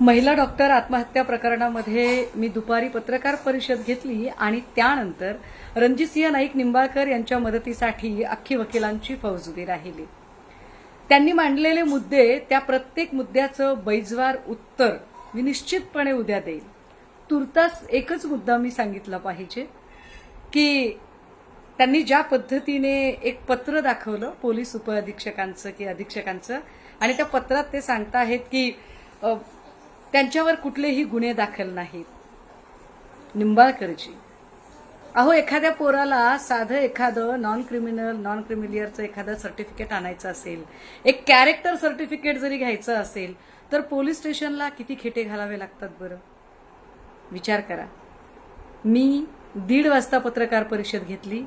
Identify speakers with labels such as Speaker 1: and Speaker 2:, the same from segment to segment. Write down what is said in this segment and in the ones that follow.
Speaker 1: महिला डॉक्टर आत्महत्या प्रकरणामध्ये मी दुपारी पत्रकार परिषद घेतली आणि त्यानंतर रणजितसिंह नाईक निंबाळकर यांच्या मदतीसाठी अख्खी वकिलांची फौज उभी राहिली. त्यांनी मांडलेले मुद्दे त्या प्रत्येक मुद्द्याचं बैजवार उत्तर मी निश्चितपणे उद्या देईल तुर्तास एकच मुद्दा मी सांगितला पाहिजे की त्यांनी ज्या पद्धतीने एक पत्र दाखवलं पोलीस उपअधीक्षकांचं की अधीक्षकांचं आणि त्या पत्रात ते सांगताहेत की त्यांच्यावर कुठलेही गुन्हे दाखल नाहीत. निंबाळकरजी. अहो एखाद्या पोराला साधं एखादं नॉन क्रिमिनल नॉन क्रिमिलियरचं एखादं सर्टिफिकेट आणायचं असेल एक कॅरेक्टर सर्टिफिकेट जरी घ्यायचं असेल तर पोलीस स्टेशनला किती खेटे घालावे लागतात बरं? विचार करा. मी दीड वाजता पत्रकार परिषद घेतली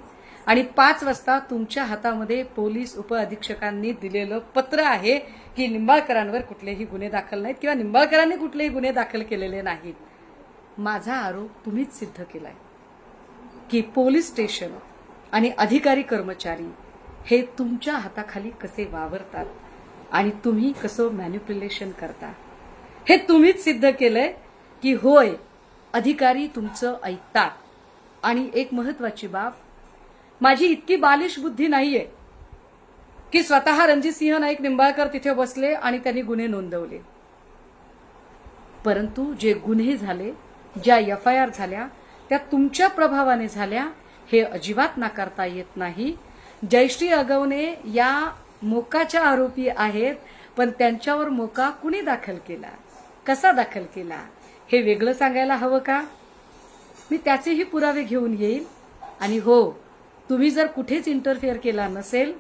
Speaker 1: आणि पाच वाजता तुमच्या हातामध्ये पोलीस उपअधीक्षकांनी दिलेलं पत्र आहे की निंबाळकरांवर कुठलेही गुन्हे दाखल नाहीत किंवा निंबाळकरांनी कुठलेही गुन्हे दाखल केलेले नाहीत. माझा आरोप तुम्हीच सिद्ध केलाय की पोलीस स्टेशन आणि अधिकारी कर्मचारी हे तुमच्या हाताखाली कसे वावरतात आणि तुम्ही कसं मॅन्युप्युलेशन करता हे तुम्हीच सिद्ध केलंय की होय अधिकारी तुमचं ऐकतात. आणि एक महत्वाची बाब माझी इतकी बालिश बुद्धी नाहीये की स्वतः रणजितसिंह नाईक निंबाळकर तिथे बसले आणि त्यांनी गुन्हे नोंदवले. परंतु जे गुन्हे झाले ज्या एफ आय आर झाल्या त्या तुमच्या प्रभावाने झाल्या हे अजिबात नाकारता येत नाही. जयश्री अगवणे या मोकाच्या आरोपी आहेत पण त्यांच्यावर मोका कुणी दाखल केला? कसा दाखल केला? हे वेगळं सांगायला हवं का? मी त्याचेही पुरावे घेऊन येईल. आणि हो तुम्ही जर कुठेच इंटरफेअर केला नसेल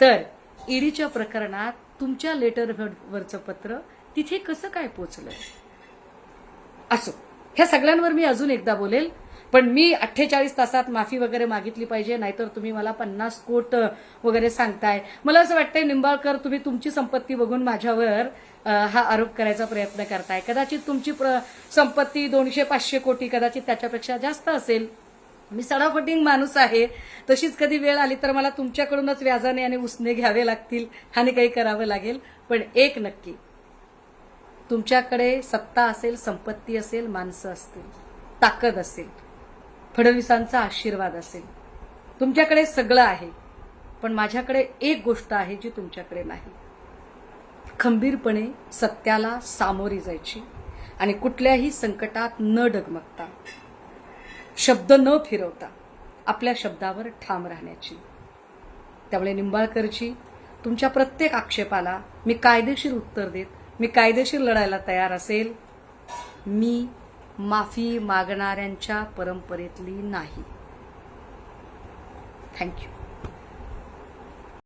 Speaker 1: तर ईडीच्या प्रकरणात तुमच्या लेटर वरचं पत्र तिथे कसं काय पोचलं असो ह्या सगळ्यांवर मी अजून एकदा बोलेल पण मी अठ्ठेचाळीस तासात माफी वगैरे मागितली पाहिजे नाहीतर तुम्ही मला पन्नास कोट वगैरे सांगताय. मला असं वाटतंय निंबाळकर तुम्ही तुमची संपत्ती बघून माझ्यावर हा आरोप करायचा प्रयत्न करताय. कदाचित तुमची प्र- संपत्ती दोनशे पाचशे कोटी कदाचित त्याच्यापेक्षा जास्त असेल. मी सडाफटिंग माणूस आहे. तशीच कधी वेळ आली तर मला तुमच्याकडूनच व्याजाने आणि उसने घ्यावे लागतील आणि काही करावं लागेल. पण एक नक्की तुमच्याकडे सत्ता असेल संपत्ती असेल माणसं असतील ताकद असेल फडणवीसांचा आशीर्वाद असेल. तुमच्याकडे सगळं आहे पण माझ्याकडे एक गोष्ट आहे जी तुमच्याकडे नाही. खंबीरपणे सत्याला सामोरी जायची आणि कुठल्याही संकटात न डगमगता शब्द न फिरवता आपल्या शब्दावर ठाम राहण्याची. त्यामुळे निंबाळकरची तुमच्या प्रत्येक आक्षेपाला मी कायदेशीर उत्तर देत मी कायदेशीर लढायला तयार असेल मी माफी मागणाऱ्यांच्या परंपरेतली नाही. थँक्यू